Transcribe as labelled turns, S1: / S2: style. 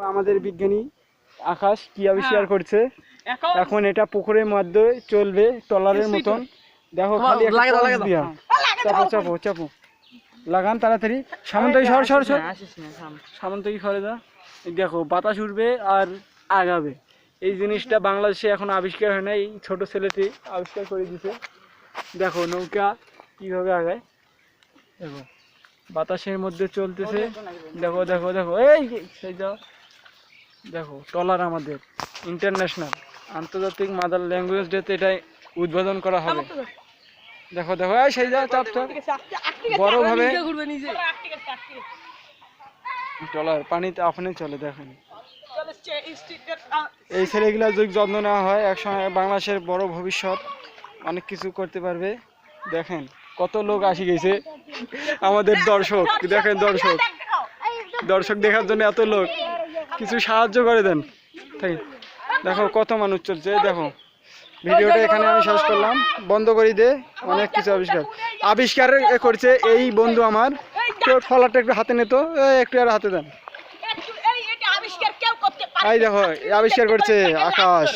S1: আমাদের বিজ্ঞানী আকাশ কি আবিষ্কার
S2: হ্যাঁ।
S1: করছে?
S2: এখন
S1: এটা পুকুরের মধ্যে চলবে টলারের মতন। দেখো খালি
S2: লাগে লাগে
S1: দিয়া। চাপো চাপো চাপো। লাগান তাড়াতাড়ি। সামন্তই সর সর সর।
S2: আসিস না থাম।
S1: সামন্তই সরে যা। এই দেখো বাতাস উঠবে আর আগাবে। এই জিনিসটা বাংলাদেশে এখন আবিষ্কার হয় না এই ছোট ছেলেটি আবিষ্কার করে দিছে। দেখো নৌকা কীভাবে আগায়। দেখো বাতাসের মধ্যে চলতেছে। দেখো দেখো দেখো। এই যে, সেই যাও দেখো টলার আমাদের ইন্টারন্যাশনাল আন্তর্জাতিক মাদার ল্যাঙ্গুয়েজ ডেতে এটাই উদ্বোধন করা হবে। দেখো। দেখো এই সেই যাও চাপ চাপ। বড় ভাবে
S2: নিজে
S1: টলার পানিতে আপনি চলে দেখেন। এই ছেলেগুলা যদি যত্ন নেওয়া হয় একসময় বাংলাদেশের বড় ভবিষ্যৎ অনেক কিছু করতে পারবে। দেখেন কত লোক আসি গেছে। আমাদের দর্শক দেখেন দর্শক। দর্শক দেখার জন্য এত লোক। কিছু সাহায্য করে দেন। তাই দেখো কত মানুষ চলছে দেখো। ভিডিওটা এখানে আমি শেষ করলাম। বন্ধ করি দে অনেক কিছু আবিষ্কার। আবিষ্কার করছে এই বন্ধু আমার। কেউ ফলাটা একটু হাতে নিত একটু আর হাতে দেন।
S3: এই
S1: দেখো আবিষ্কার করছে আকাশ।